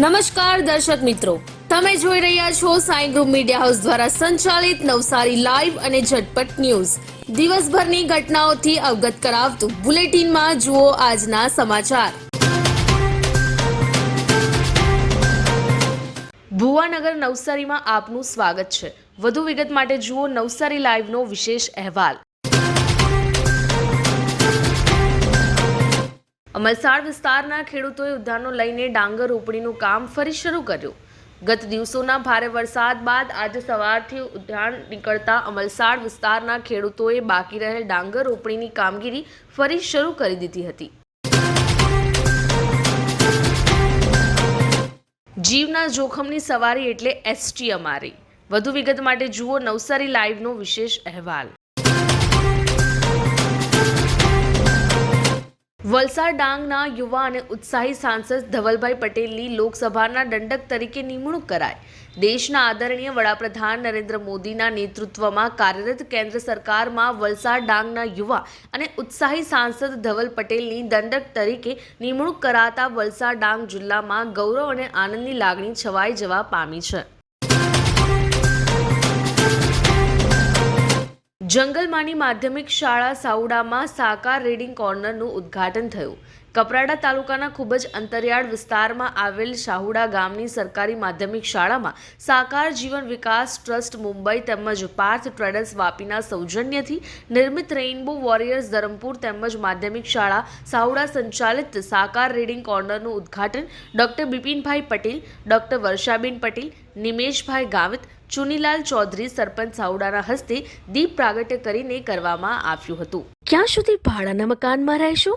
નમસ્કાર દર્શક મિત્રો. તમે જોઈ રહ્યા છો સાઈ ગ્રુપ મીડિયા હાઉસ દ્વારા સંચાલિત નવસારી લાઈવ અને ઝટપટ ન્યૂઝ. દિવસભરની ઘટનાઓથી અવગત કરાવતું બુલેટિનમાં જુઓ આજના સમાચાર. ભુવાનગર નવસારીમાં આપનું સ્વાગત છે. વધુ વિગત માટે જુઓ નવસારી લાઈવનો વિશેષ અહેવાલ. અમલસાડ વિસ્તારના ખેડૂતોએ ઉદ્યાનો લઈને ડાંગર રોપણીનું કામ ફરી શરૂ કર્યું. ગત દિવસોના ભારે વરસાદ બાદ આજે સવારથી ઉદ્યાન નીકળતા અમલસાડ વિસ્તારના ખેડૂતોએ બાકી રહેલ ડાંગર રોપણીની કામગીરી ફરી શરૂ કરી દીધી હતી. જીવના જોખમની સવારી એટલે એસટી અમારી. વધુ વિગત માટે જુઓ નવસારી લાઈવનો વિશેષ અહેવાલ. વલસાડ ડાંગના યુવા અને ઉત્સાહી સાંસદ ધવલભાઈ પટેલની લોકસભાના દંડક તરીકે નિમણૂક કરાઈ. દેશના આદરણીય વડાપ્રધાન નરેન્દ્ર મોદીના નેતૃત્વમાં કાર્યરત કેન્દ્ર સરકારમાં વલસાડ ડાંગના યુવા અને ઉત્સાહી સાંસદ ધવલ પટેલની દંડક તરીકે નિમણૂક કરાતા વલસાડ ડાંગ જિલ્લામાં ગૌરવ અને આનંદની લાગણી છવાઈ જવા પામી છે. જંગલમાની માધ્યમિક શાળા સાઉડામાં સાકાર રીડિંગ કોર્નરનું ઉદ્ઘાટન થયું. કપરાડા તાલુકાના ખૂબ જ અંતરિયાળ વિસ્તારમાં આવેલ શાહુડા ગામની સરકારી માધ્યમિક શાળામાં સાકાર જીવન વિકાસ ટ્રસ્ટ મુંબઈ તેમજ પાર્થ ટ્રેડર્સ વાપીના સૌજન્યથી નિર્મિત રેઇનબો વોરિયર્સ ધરમપુર તેમજ માધ્યમિક શાળા સાહુડા સંચાલિત સાકાર રીડિંગ કોર્નરનું ઉદ્ઘાટન ડોક્ટર બિપિનભાઈ પટેલ, ડોક્ટર વર્ષાબેન પટેલ, નિમેશભાઈ ગાવિત, ચુનીલાલ ચૌધરી સરપંચ સાહુડાના હસ્તે દીપ પ્રાગટ્ય કરીને કરવામાં આવ્યું હતું. ક્યાં સુધી ભાડાના મકાનમાં રહેશો?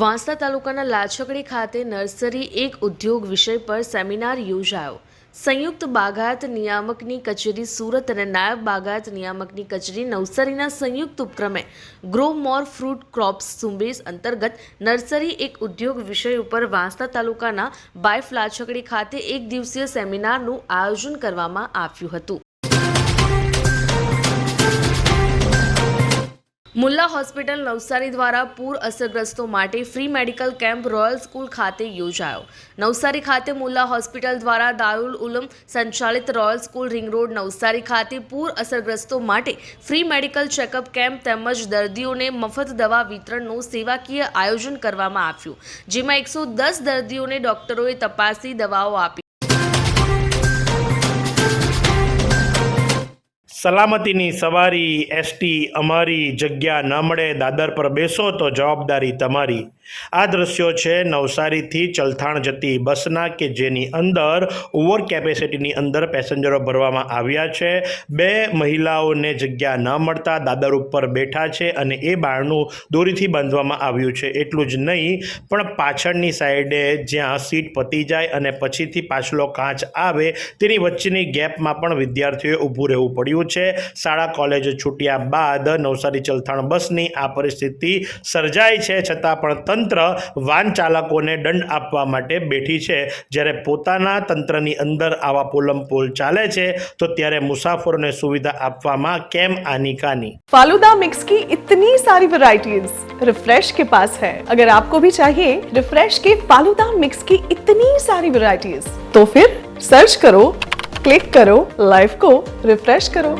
Vansda તાલુકાના લાછકડી ખાતે નર્સરી એક ઉદ્યોગ વિષય પર સેમિનાર યોજાયો. સંયુક્ત બાગાયત નિયામકની કચેરી સુરત અને નાયબ બાગાયત નિયામકની કચેરી નવસારીના સંયુક્ત ઉપક્રમે ગ્રો મોર ફ્રૂટ ક્રોપ્સ ઝુંબેશ અંતર્ગત નર્સરી એક ઉદ્યોગ વિષય ઉપર વાંસદા તાલુકાના બાયફ લાછકડી ખાતે એક દિવસીય સેમિનારનું આયોજન કરવામાં આવ્યું હતું. મુલ્લા હોસ્પિટલ નવસારી દ્વારા પૂર અસરગ્રસ્તો માટે free medical camp royal school ખાતે યોજાયો. નવસારી ખાતે મુલ્લા હોસ્પિટલ દ્વારા દારૂલ ઉલમ સંચાલિત royal school ring road Navsari ખાતે પૂર અસરગ્રસ્તો માટે ફ્રી મેડિકલ ચેકઅપ કેમ્પ તેમજ દર્દીઓને મફત દવા વિતરણનું સેવાકીય આયોજન કરવામાં આવ્યું, જેમાં એકસો દસ દર્દીઓને ડોક્ટરોએ તપાસી દવાઓ આપી. સલામતીની સવારી એસટી અમારી જગ્યા ન મળે, દાદર પર બેસો તો જવાબદારી તમારી. આ દ્રશ્યો છે નવસારીથી ચલથાણ જતી બસના કે જેની અંદર ઓવર કેપેસિટીની અંદર પેસેન્જરો ભરવામાં આવ્યા છે. બે મહિલાઓને જગ્યા ન મળતા દાદર ઉપર બેઠા છે અને એ બારણું દોરીથી બાંધવામાં આવ્યું છે. એટલું જ નહીં, પણ પાછળની સાઈડે જ્યાં સીટ પતી જાય અને પછીથી પાછલો કાચ આવે, તેની વચ્ચેની ગેપમાં પણ વિદ્યાર્થીઓએ ઊભું રહેવું પડ્યું છે શાળા કોલેજ છૂટ્યા બાદ નવસારી ચલથાણ બસની આ પરિસ્થિતિ સર્જાઈ છે છતાં પણ તંત્ર વાહન ચાલકોને દંડ આપવા માટે બેઠી છે જ્યારે પોતાના તંત્રની અંદર આવા પોલમપોલ ચાલે છે તો ત્યારે મુસાફરોને સુવિધા આપવામાં કેમ આની કાની फालूदा मिक्स की इतनी सारी वैरायटीज रिफ्रेश के पास है अगर आपको भी चाहिए रिफ्रेश के फालूदा मिक्स की इतनी सारी वैरायटीज तो फिर सर्च करो क्लिक करो लाइफ को रिफ्रेश करो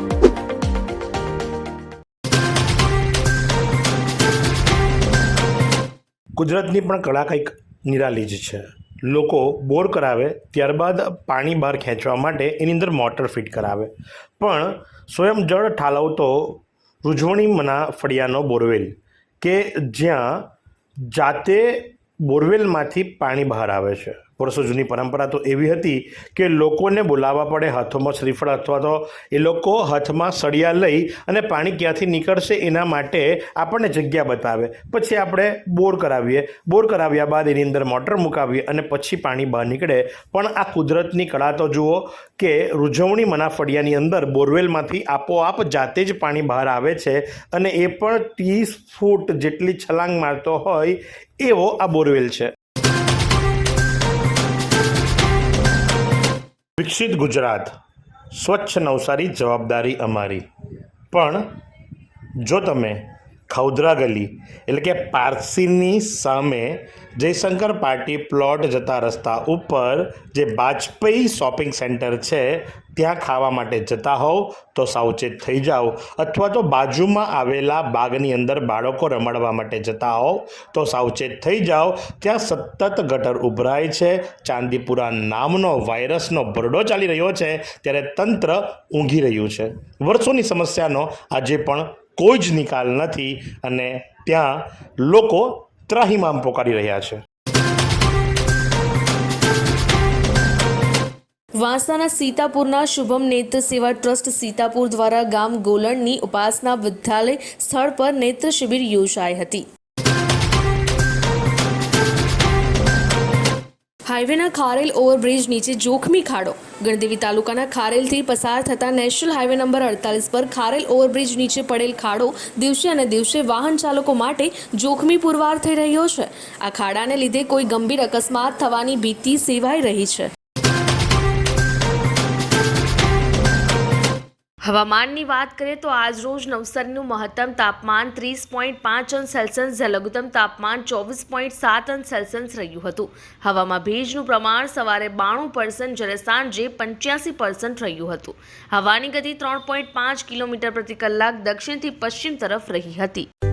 કુદરતની પણ કળા કંઈક નિરાલી જ છે લોકો બોર કરાવે ત્યારબાદ પાણી બહાર ખેંચવા માટે એની અંદર મોટર ફિટ કરાવે પણ સ્વયં જળ ઠાલવતો રૂજવણીમના ફળિયાનો બોરવેલ કે જ્યાં જાતે બોરવેલમાંથી પાણી બહાર આવે છે વર્ષો જૂની પરંપરા તો એવી હતી કે લોકોને બોલાવવા પડે, હાથોમાં શ્રીફળ અથવા તો એ લોકો હાથમાં સળિયા લઈ અને પાણી ક્યાંથી નીકળશે એના માટે આપણને જગ્યા બતાવે. પછી આપણે બોર કરાવીએ. બોર કરાવ્યા બાદ એની અંદર મોટર મુકાવીએ અને પછી પાણી બહાર નીકળે. પણ આ કુદરતની કળા તો જુઓ કે રૂજવણી મનાફળિયાની અંદર બોરવેલમાંથી આપોઆપ જાતે જ પાણી બહાર આવે છે અને એ પણ ત્રીસ ફૂટ જેટલી છલાંગ મારતો હોય એવો આ બોરવેલ છે. વિકસિત ગુજરાત સ્વચ્છ નવસારી જવાબદારી અમારી. પણ જો તમે ખૌદરા ગલી એટલે કે પારસીની સામે જયશંકર પાર્ટી પ્લોટ જતા રસ્તા ઉપર જે વાજપેયી શોપિંગ સેન્ટર છે, ત્યાં ખાવા માટે જતા હોવ તો સાવચેત થઈ જાઓ. અથવા તો બાજુમાં આવેલા બાગની અંદર બાળકો રમાડવા માટે જતા હોવ તો સાવચેત થઈ જાઓ. ત્યાં સતત ગટર ઉભરાય છે. ચાંદીપુરા નામનો વાયરસનો ભરડો ચાલી રહ્યો છે. ત્યારે તંત્ર ઊંઘી રહ્યું છે. વર્ષોની સમસ્યાનો આજે પણ કોઈ જ નિકાલ નથી અને ત્યાં લોકો ત્રાહિમામ પોકારી રહ્યા છે. વાંસદાના સીતાપુરના શુભમ નેત્ર સેવા ટ્રસ્ટ સીતાપુર દ્વારા ગામ ગોલણની ઉપાસના વિદ્યાલય સ્થળ પર નેત્ર શિબિર યોજાઈ હતી. હાઈવેના ખારેલ ઓવરબ્રિજ નીચે જોખમી ખાડો. ગણદેવી તાલુકાના ખારેલથી પસાર થતા નેશનલ હાઈવે નંબર અડતાલીસ પર ખારેલ ઓવરબ્રિજ નીચે પડેલ ખાડો દિવસે અને દિવસે વાહન ચાલકો માટે જોખમી પુરવાર થઈ રહ્યો છે. આ ખાડાને લીધે કોઈ ગંભીર અકસ્માત થવાની ભીતિ સેવાઈ રહી છે. હવામાનની વાત કરીએ તો આજ રોજ નવસારીનું મહત્તમ તાપમાન ત્રીસ પોઈન્ટ પાંચ અંશ સેલ્સિયસ જ્યારે લઘુત્તમ તાપમાન ચોવીસ પોઈન્ટ સાત અંશ સેલ્સિયસ રહ્યું હતું. હવામાં ભેજનું પ્રમાણ સવારે બાણું પર્સન્ટ જ્યારે સાંજે પંચ્યાસી પર્સન્ટ રહ્યું હતું. હવાની ગતિ ત્રણ પોઈન્ટ પાંચ કિલોમીટર પ્રતિ કલાક દક્ષિણથી પશ્ચિમ તરફ રહી હતી.